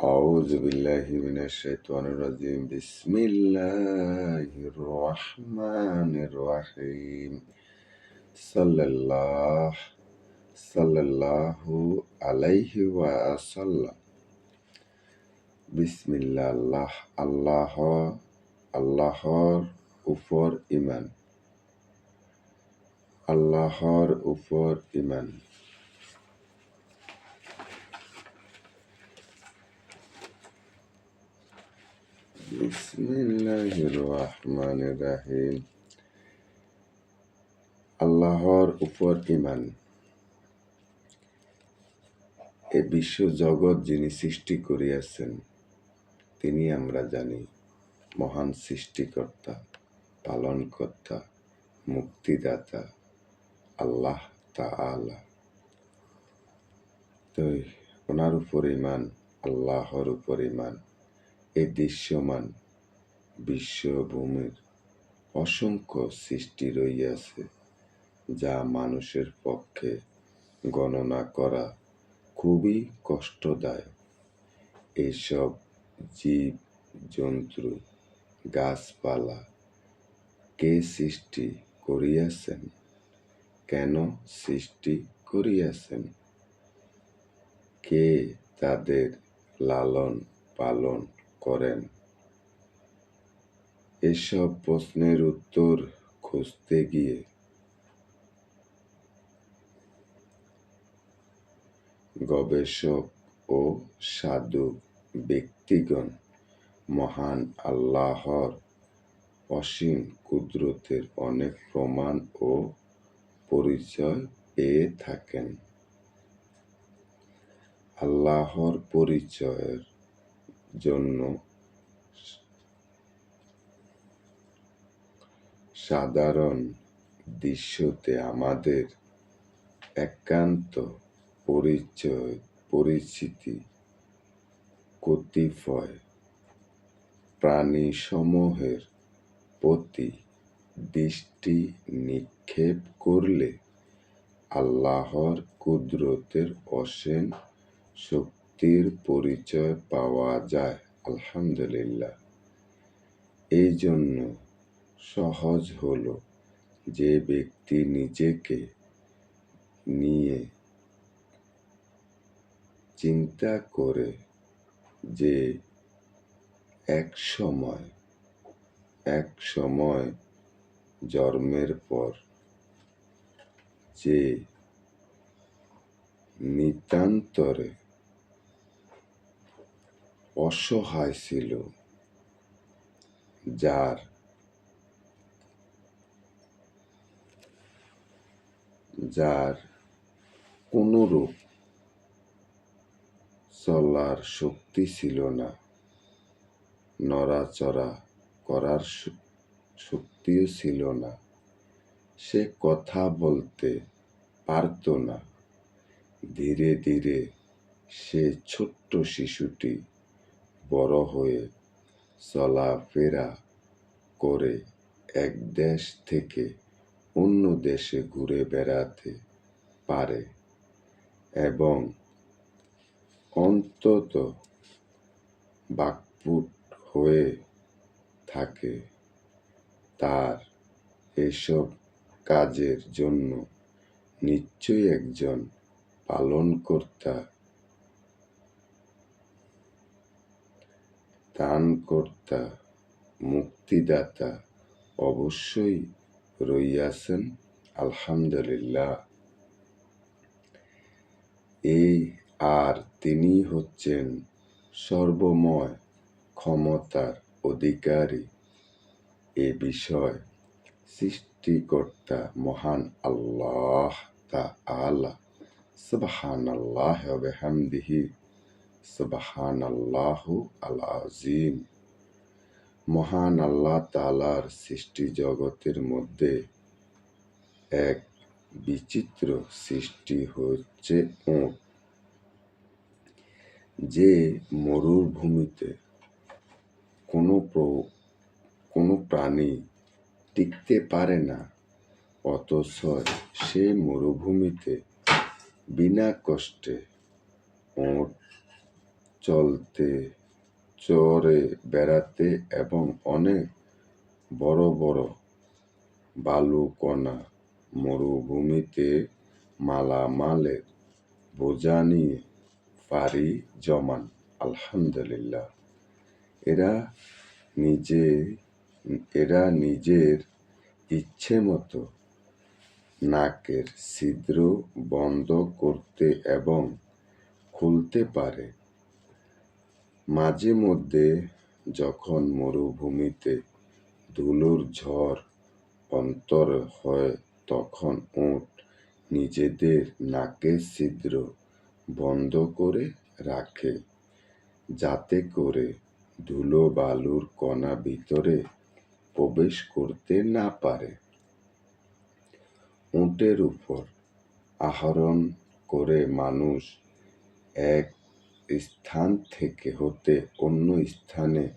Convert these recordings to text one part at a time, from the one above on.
أعوذ بالله من الشيطان الرجيم بسم الله الرحمن الرحيم صلى الله صلى الله عليه وسلم বিসমিল্লাহ আল্লাহ আল্লাহ আল্লাহর উপর ইমান আল্লাহর উপর ইমান বিসমিল্লাহির রহমানির রাহিম আল্লাহর উপর ইমান এ বিশ্ব জগৎ যিনি সৃষ্টি করিয়াছেন, তিনি আমরা জানি, মহান সৃষ্টিকর্তা, পালনকর্তা, মুক্তিদাতা, আল্লাহ তাআলা। তো ওনার উপর ইমান, আল্লাহর উপর ইমান। এই দৃশ্যমান বিশ্বভূমির অসংখ্য সৃষ্টি রইয়াছে, যা মানুষের পক্ষে গণনা করা খুবই কষ্টদায়ক। এইসব জীব জন্তু গাছপালা, কে সৃষ্টি করিয়াছেন? কেন সৃষ্টি করিয়াছেন? কে তাদের লালন পালন করেন। এসব প্রশ্নের উত্তর খুঁজতে গিয়ে গবেষক ও সাধু ব্যক্তিগণ মহান আল্লাহর অসীম কুদরতের অনেক প্রমাণ ও পরিচয় পেয়ে থাকেন। আল্লাহর পরিচয়ের জন্য সাধারণ দৃশ্যতে আমাদের একান্ত পরিচয়, পরিচিতি, কতিপয় প্রাণীসমূহের প্রতি দৃষ্টি নিক্ষেপ করলে আল্লাহর কুদরতের অসীম শক্তির পরিচয় পাওয়া যায়, আলহামদুলিল্লাহ। এই জন্য সহজ হলো যে ব্যক্তি নিজেকে নিয়ে চিন্তা করে যে এক সময় এক সময় জন্মের পর যে নিতান্তরে অসহায় ছিল, যার যার কোনরূপ চলার শক্তি ছিল না। নড়াচড়া করার শক্তিও ছিল না। সে কথা বলতে পারত না। ধীরে ধীরে সে ছোট্ট শিশুটি বড় হয়ে চলাফেরা করে এক দেশ থেকে অন্য দেশে ঘুরে বেড়াতে পারে এবং অন্তত বাকপুট হয়ে থাকে তার এসব কাজের জন্য নিশ্চয়ই একজন পালনকর্তা দানকর্তা, মুক্তিদাতা অবশ্যই রইয়াছেন, আলহামদুলিল্লাহ। এই আর তিনি হচ্ছেন সর্বময় ক্ষমতার অধিকারী। এ বিষয় সৃষ্টিকর্তা মহান আল্লাহ তাআলা। সুবহানাল্লাহ ওয়া সুবহানাল্লাহু আল আজিম মহান আল্লাহ তাআলার সৃষ্টি জগতের মধ্যে এক বিচিত্র সৃষ্টি হচ্ছে উট যে মরুভূমিতে কোনো কোনো প্রাণী টিকতে পারে না, অথচ সে মরুভূমিতে বিনা কষ্টে ওঁট চলতে, চরে বেড়াতে এবং অনেক বড় বড় বালুকণা মরুভূমিতে মালামালের বোঝা নিয়ে পাড়ি জমান। আলহামদুলিল্লাহ। এরা নিজে, এরা নিজের ইচ্ছে মতো নাকের ছিদ্র বন্ধ করতে এবং খুলতে পারে। মাঝে মধ্যে যখন মরুভূমিতে ধুলোর ঝড় অন্তর হয়, তখন উট নিজেদের নাকের ছিদ্র বন্ধ করে রাখে, যাতে করে ধুলো বালুর কণা ভিতরে প্রবেশ করতে না পারে। উটের উপর আহরণ করে মানুষ এক স্থান থেকে হতে অন্য স্থানে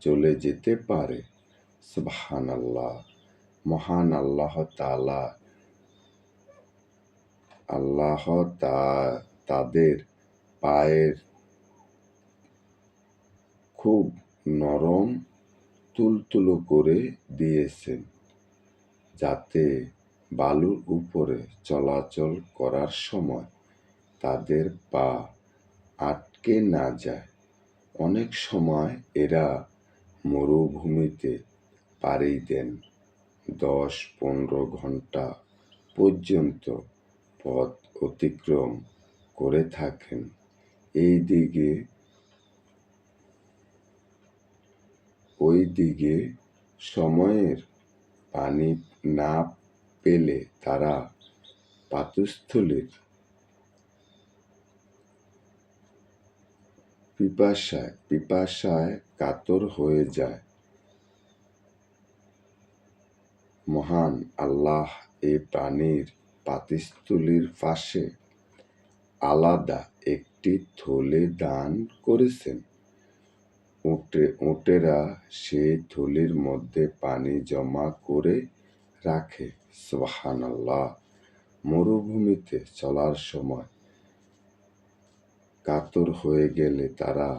চলে যেতে পারে। সুবহান আল্লাহ মহান আল্লাহ তালা আল্লাহ তা, তাদের পায়ের খুব নরম তুলতুলো করে দিয়েছেন যাতে বালুর উপরে চলাচল করার সময় তাদের পা আটকে না যায়। অনেক সময় এরা মরুভূমিতে পাড়ি দেন। দশ পনেরো ঘণ্টা পর্যন্ত পথ অতিক্রম করে থাকেন। এই দিকে, ওই দিকে সময়ের পানি না পেলে তারা পাতুস্থলীর পিপাসায় পিপাসায় কাতর হয়ে যায়। মহান আল্লাহ এ প্রাণীর পাতিস্থলীর পাশে আলাদা একটি থলে দান করেছেন। উটে, উটেরা সেই থলির মধ্যে পানি জমা করে রাখে। সোহান আল্লাহ মরুভূমিতে চলার সময় কাতর হয়ে গেলে তারা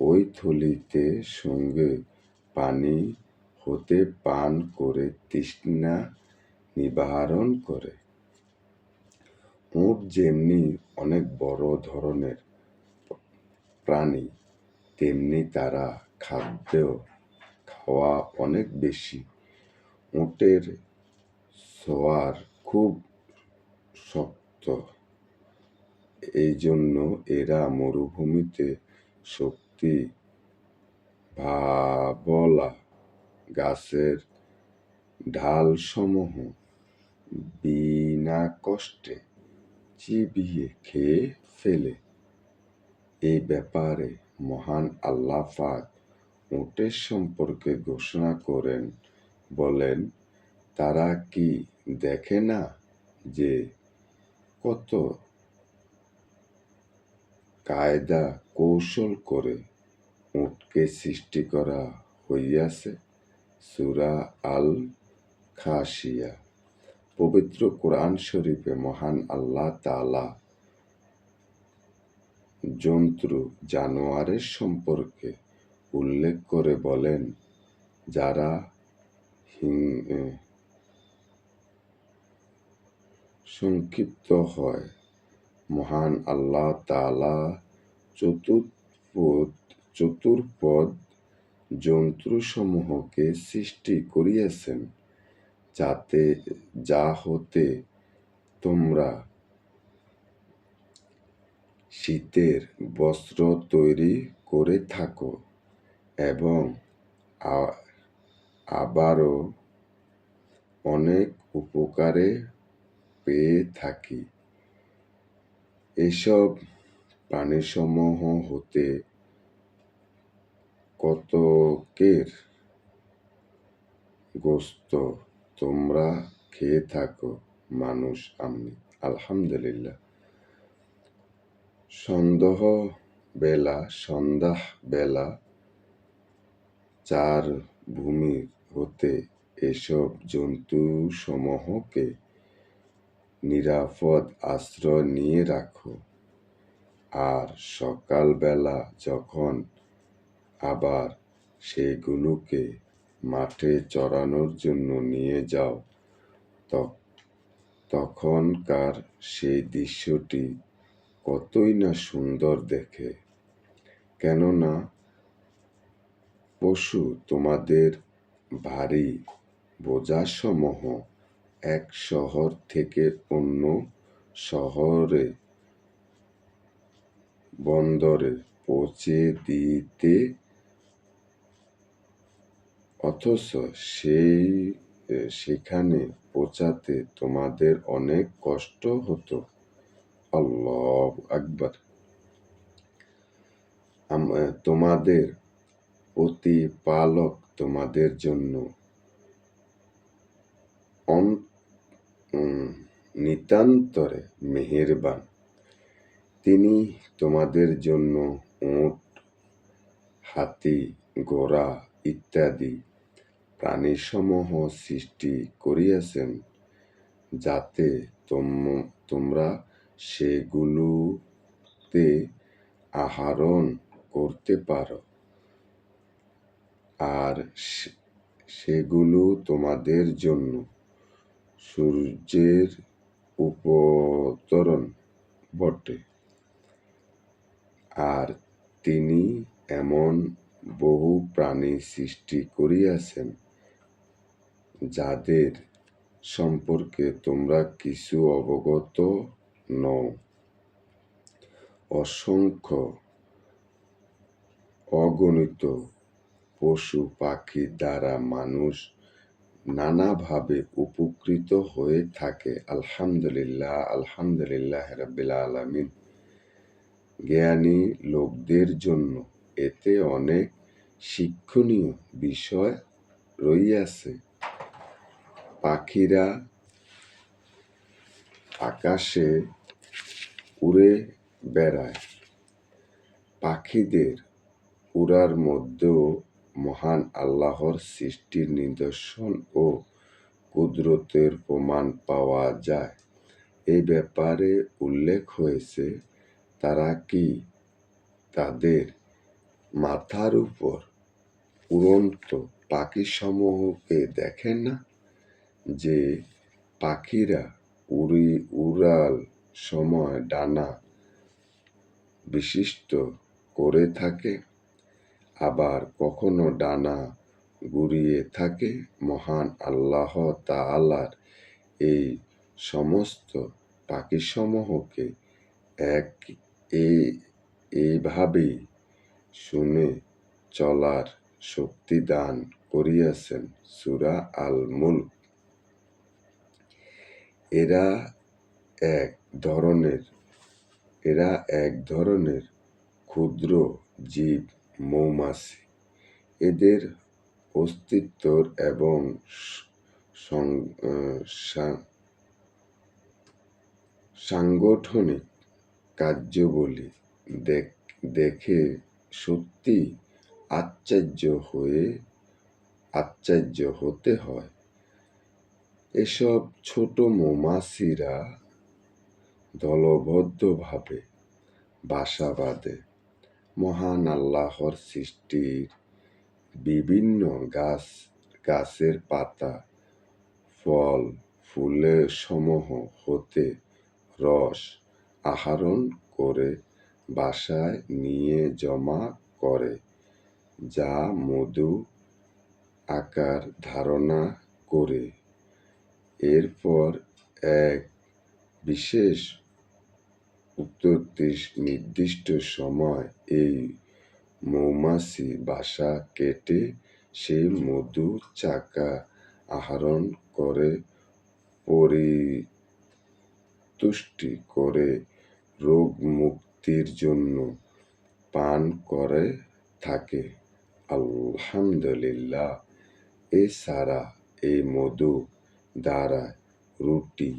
ওই থলিতে সঙ্গে পানি হতে পান করে তৃষ্ণা নিবারণ করে। উট যেমনি অনেক বড় ধরনের প্রাণী, তেমনি তারা খাদ্য খাওয়া অনেক বেশি। উটের সোয়ার খুব শক্ত। এই জন্য এরা মরুভূমিতে শক্তি ভাবলা গাছের ঢালসমূহ বিনা কষ্টে চিবিয়ে খেয়ে ফেলে। এই ব্যাপারে মহান আল্লাহ পাক উটের সম্পর্কে ঘোষণা করেন, বলেন, তারা কি দেখে না যে কত কায়দা কৌশল করে উটকে সৃষ্টি করা হইয়াছে। সুরা আল খাসিয়া পবিত্র কোরআন শরীফে মহান আল্লাহ তালা জন্তু জানোয়ারের সম্পর্কে উল্লেখ করে বলেন, যারা সংক্ষিপ্ত হয়, মহান আল্লাহ তালা চতুর্পদ চতুর্পদ যন্ত্রসমূহকে সৃষ্টি করিয়াছেন, যাতে যা হতে তোমরা শীতের বস্ত্র তৈরি করে থাকো এবং আবারও অনেক উপকারে পেয়ে থাকি। এসব প্রাণীসমূহ হতে কতকের গোস্ত? তোমরা খেয়ে থাকো, মানুষ আমি। আলহামদুলিল্লাহ। সন্দেহ বেলা সন্ধ্যা বেলা, চার ভূমি হতে এসব জন্তুসমূহকে নিরাপদ আশ্রয় নিয়ে রাখো। আর সকালবেলা যখন আবার সেগুলোকে মাঠে চরানোর জন্য নিয়ে যাও তখনকার সেই দৃশ্যটি কতই না সুন্দর দেখে। কেননা পশু তোমাদের ভারী বোঝাসমূহ এক শহর থেকে অন্য শহরে বন্দরে পৌঁছে দিতে। অথচ সেই সেখানে পৌঁছাতে তোমাদের অনেক কষ্ট হতো। আল্লাহ আকবার। তোমাদের প্রতিপালক তোমাদের জন্য নিতান্তরে মেহেরবান। তিনি তোমাদের জন্য উট, হাতি, ঘোড়া ইত্যাদি প্রাণীসমূহ সৃষ্টি করিয়াছেন, যাতে তোম- তোমরা সেগুলোতে আহরণ করতে পারো। আর সেগুলো তোমাদের জন্য সূর্যের উপতরণ বটে। আর তিনি এমন বহু প্রাণী সৃষ্টি করিয়াছেন, যাদের সম্পর্কে তোমরা কিছু অবগত নও। অসংখ্য অগণিত পশু পাখি দ্বারা মানুষ নানাভাবে উপকৃত হয়ে থাকে। আলহামদুলিল্লাহ আলহামদুলিল্লাহ রাব্বিল আলামিন। জ্ঞানী লোকদের জন্য এতে অনেক শিক্ষণীয় বিষয় রইয়াছে। পাখিরা আকাশে উড়ে বেড়ায়। পাখিদের উড়ার মধ্যেও মহান আল্লাহর সৃষ্টির নিদর্শন ও কুদরতের প্রমাণ পাওয়া যায়। এই ব্যাপারে উল্লেখ হয়েছে তারা কি তাদের মাথার উপর উড়ন্ত পাখিসমূহকে দেখেন না যে পাখিরা উড়ি উড়াল সময় ডানা বিশিষ্ট করে থাকে, আবার কখনো ডানা গুড়িয়ে থাকে? মহান আল্লাহ তাআলার এই সমস্ত পাখিসমূহকে এক এই এইভাবেই শুনে চলার শক্তি দান করিয়াছেন সুরা আল মুলক এরা এক ধরনের, এরা এক ধরনের ক্ষুদ্র জীব, মৌমাছি। এদের অস্তিত্ব এবং সাংগঠনিক কার্যবলী দেখ- দেখে সত্যি আশ্চর্য হয়ে, আশ্চর্য হতে হয়। এসব ছোট মৌমাছিরা দলবদ্ধভাবে বাসা বাঁধে। মহান আল্লাহর সৃষ্টির বিভিন্ন গাছ, গাছের পাতা, ফল, ফুলের সমূহ হতে রস আহরণ করে বাসায় নিয়ে জমা করে, যা মধু আকার ধারণা করে। এরপর এক বিশেষ নির্দিষ্ট সময় এই মৌমাছি বাসা কেটে সেই মধু চাকা আহরণ করে পরিতুষ্টি করে রোগ মুক্তির জন্য পান করে থাকে। আলহামদুলিল্লাহ এছাড়া এই মধু দ্বারা রুটি,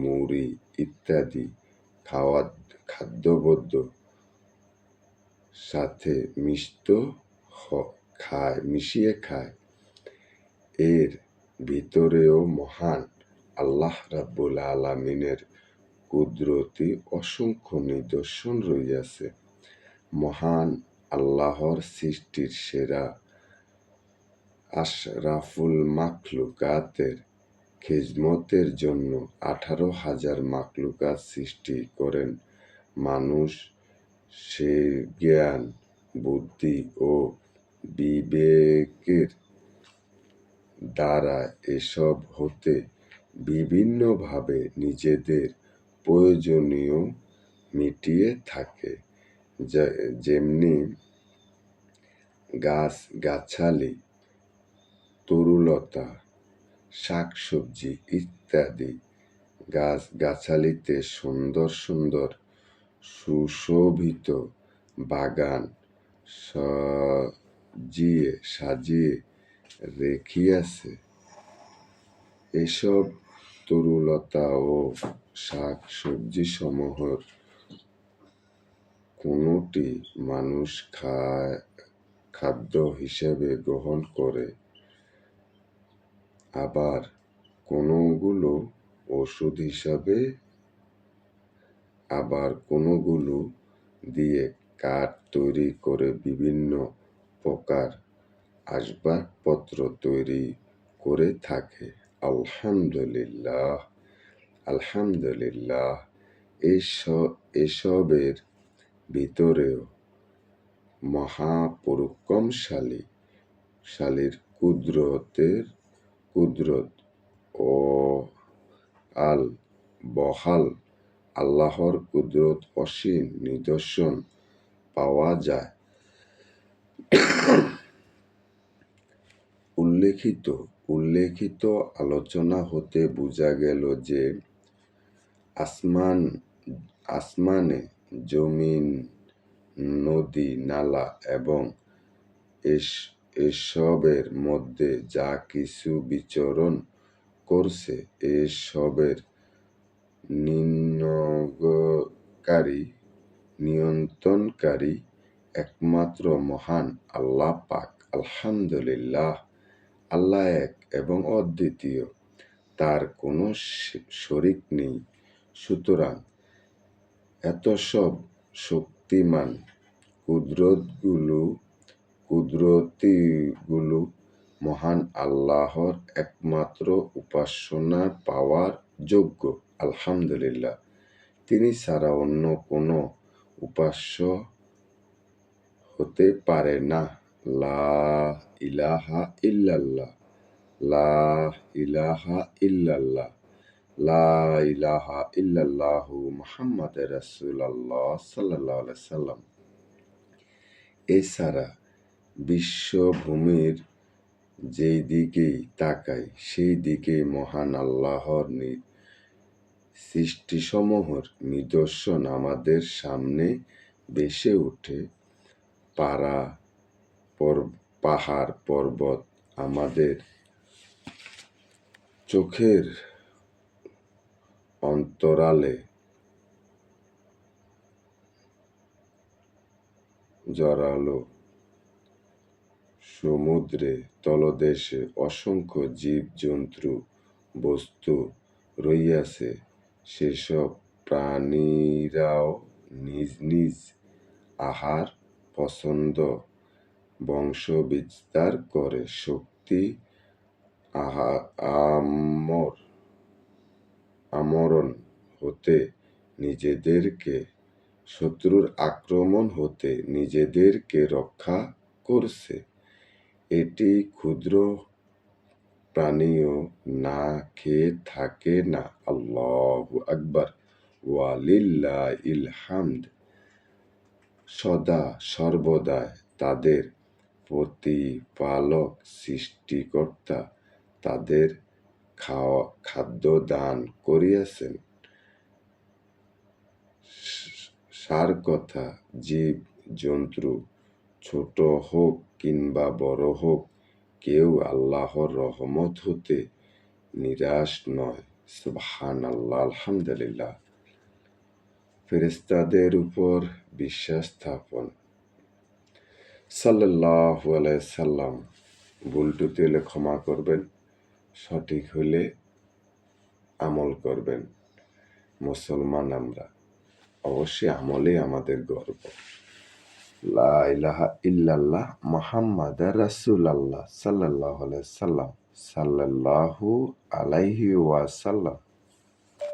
মুড়ি ইত্যাদি খাওয়া খাদ্যবদ্ধ সাথে মিষ্ট খায়, মিশিয়ে খায়। এর ভিতরেও মহান আল্লাহ রাব্বুল আলামিনের কুদরতি অসংখ্য নিদর্শন রইয়াছে। মহান আল্লাহর সৃষ্টির সেরা আশরাফুল মাখলুকাতের খিজমতের জন্য আঠারো হাজার মাখলুকাত সৃষ্টি করেন। মানুষ, সে জ্ঞান, বুদ্ধি ও বিবেকের দ্বারা এসব হতে বিভিন্নভাবে নিজেদের প্রয়োজনীয় মিটিয়ে থাকে। যেমনি গাছ, গাছালি, তরুলতা, শাকসবজি ইত্যাদি গাছ, গাছালিতে সুন্দর সুন্দর সুশোভিত বাগান সাজিয়ে সাজিয়ে রেখিয়াছে। এসব তরুলতা ও শাক সবজি সমূহের কোনোটি মানুষ খায়, খাদ্য হিসেবে গ্রহণ করে। আবার কোনোগুলো ওষুধ হিসাবে, আবার কোনোগুলো দিয়ে কাঠ তৈরি করে বিভিন্ন প্রকার আসবাবপত্র তৈরি করে থাকে। আলহামদুলিল্লাহ। আলহামদুলিল্লাহ এসব এসবের ভিতরেও মহাপরুক্রমশালী শালীর কুদরতের কুদরত ও আল বহাল আল্লাহর কুদরত অসীম নিদর্শন পাওয়া যায়। উল্লেখিত উল্লেখিত আলোচনা হতে বোঝা গেল যে আসমান, আসমানে জমিন, নদী, নালা এবং এসবের মধ্যে যা কিছু বিচরণ করছে, এসবের নিম্নকারী নিয়ন্ত্রণকারী একমাত্র মহান আল্লাহ পাক। আলহামদুলিল্লাহ, আল্লাহ এক এবং অদ্বিতীয়। তার কোনো শরিক নেই। সুতরাং এত সব শক্তিমান কুদরতগুলো, কুদরতিগুলো মহান আল্লাহর একমাত্র উপাসনা পাওয়ার যোগ্য, আলহামদুলিল্লাহ। তিনি ছাড়া অন্য কোনো উপাস্য হতে পারে না। লা ইলাহা ইল্লাল্লাহ। লা ইলাহা ইল্লাল্লাহ। লা ইলাহা ইল্লাল্লাহু মুহাম্মদ আলাইহি সাল্লাম। এছাড়া বিশ্বভূমির যেই দিকেই তাকাই, সেই দিকে মহান আল্লাহর সৃষ্টিসমূহের নিদর্শন আমাদের সামনে বেসে ওঠে। পাড়া পাহাড়, পর্বত আমাদের চোখের অন্তরালে। জড়ালো সমুদ্রে, তলদেশে অসংখ্য জীব জন্তু বস্তু রইয়াছে। সেসব প্রাণীরাও নিজ নিজ আহার, পছন্দ বংশ বিস্তার করে শক্তি, আহা আমর আমরণ হতে নিজেদেরকে, শত্রুর আক্রমণ হতে নিজেদেরকে রক্ষা করছে। এটি ক্ষুদ্র প্রাণীও না খেয়ে থাকে না। আল্লাহ আকবার। ওয়ালিল্লা ইলহামদ সদা সর্বদা তাদের প্রতিপালক, সৃষ্টিকর্তা, তাদের খাওয়া খাদ্য দান করিয়াছেন। সার কথা, জীব, জন্তু, ছোট হোক কিংবা বড় হোক, কেউ আল্লাহর রহমত হতে নিরাশ নয়। সুবহান আল্লাহ আলহামদুলিল্লাহ। ফেরেস্তাদের উপর বিশ্বাস স্থাপন। সাল্লাহ সাল্লাম, ভুলটুতি ক্ষমা করবেন। সঠিক হলে আমল করবেন। মুসলমান আমরা, অবশ্যই আমলে আমাদের গর্ব। লা ইলাহা ইল্লাল্লাহ মোহাম্মদ রাসুলাল্লাহ সাল্লাহ সাল্লাম সাল্লাল্লাহু আলাইহি ওয়াসাল্লাম।